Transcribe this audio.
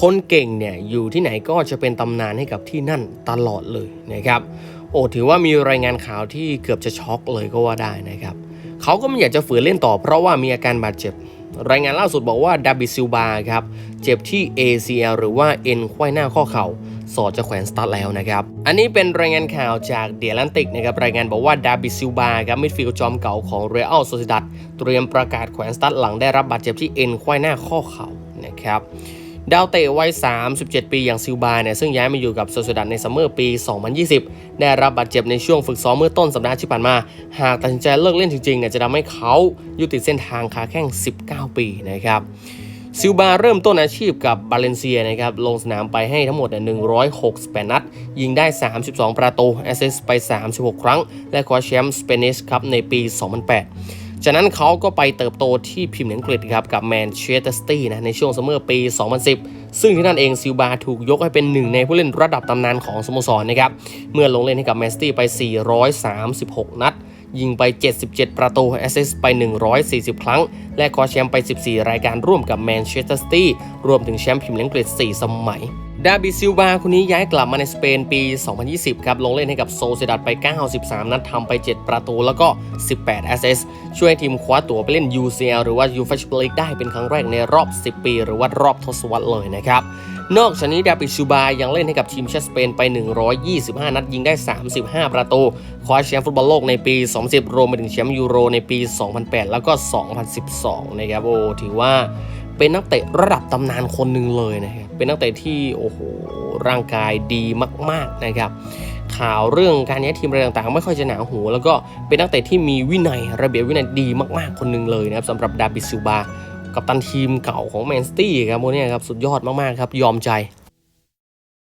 คนเก่งเนี่ยอยู่ที่ไหนก็จะเป็นตำนานให้กับที่นั่นตลอดเลยนะครับ โอ้ถือว่ามีรายงานข่าวที่เกือบจะช็อกเลยก็ว่าได้นะครับเขาก็ไม่อยากจะฝืนเล่นต่อเพราะว่ามีอาการบาดเจ็บ รายงานล่าสุดบอกว่าดาบิซิลบาครับเจ็บที่ ACL หรือว่าเอ็นไขว้หน้าข้อเข่าสอดจะแขวนสตาร์ทแล้วนะครับ อันนี้เป็นรายงานข่าวจากเดียลันติกนะครับรายงานบอกว่าดาบิซิลบาครับมิดฟิลด์จอมเก่าของเรอัลโซซิดัดเตรียมประกาศแขวนสตาร์ทหลังได้รับบาดเจ็บที่เอ็นไขว้หน้าข้อเข่านะครับ ดาวเตะวัย 37 ปีอย่างซิลบาเนี่ยซึ่งย้ายมาอยู่กับโซเซดัดในซัมเมอร์ปี 2020 ได้รับบาดเจ็บในช่วงฝึกซ้อมเมื่อต้นสัปดาห์ที่ผ่านมา หากตัดสินใจเลิกเล่นจริงๆเนี่ยจะทำให้เขายุติเส้นทางขาแข้ง 19 ปีนะครับซิลบาเริ่มต้นอาชีพกับบาเลนเซียนะครับลงสนามไปให้ทั้งหมดเนี่ย168 นัด ยิงได้ 32 ประตูแอสซิสไป 36 ครั้ง และคว้าแชมป์สเปนิชครับในปี 2008 จากนั้นเขาก็ไปเติบโตที่พรีเมียร์อังกฤษครับกับแมนเชสเตอร์ซิตี้นะในช่วงซัมเมอร์ปี 2010 ซึ่งที่นั่นเองซิลบาถูกยกให้เป็นหนึ่งในผู้เล่นระดับตำนานของสโมสรนะครับเมื่อลงเล่นให้กับแมนซิตี้ไป 436 นัด ยิงไป 77 ประตูแอสซิสต์ไป 140 ครั้ง และคว้าแชมป์ไป 14 รายการร่วมกับแมนเชสเตอร์ซิตี้รวมถึงแชมป์พรีเมียร์อังกฤษ 4 สมัย ดาบิซิลบาคนนี้ย้ายกลับมาในสเปนปี 2020 ครับ ลงเล่นให้กับโซเซดัดไป 93 นัดทำไป 7 ประตูแล้วก็ 18 แอสซิสช่วยทีมคว้าตั๋วไปเล่น UCL หรือว่า UEFA Champions League ได้เป็นครั้งแรกในรอบ 10 ปี หรือว่ารอบทศวรรษเลยนะครับ นอกจากนี้ดาบิซิลบายังเล่นให้กับทีมชาติสเปนไป 125 นัดยิงได้ 35 ประตู คว้าแชมป์ฟุตบอลโลกในปี 2010 รวมไปถึงแชมป์ยูโรในปี 2008 แล้วก็ 2012 นะครับโอ้ถือว่า เป็นนักเตะระดับตำนานคนหนึ่งเลยนะครับ เป็นนักเตะที่โอ้โหร่างกายดีมาก ๆนะครับ ข่าวเรื่องการย้ายทีมอะไรต่างๆ ไม่ค่อยจะหนาหู แล้วก็เป็นนักเตะที่มีวินัยระเบียบวินัยดีมากๆคนหนึ่งเลยนะครับสำหรับดาบิซิลบากับตันทีมเก่าของแมนซิตี้ครับโมเนี่ยครับสุดยอดมากๆครับยอมใจ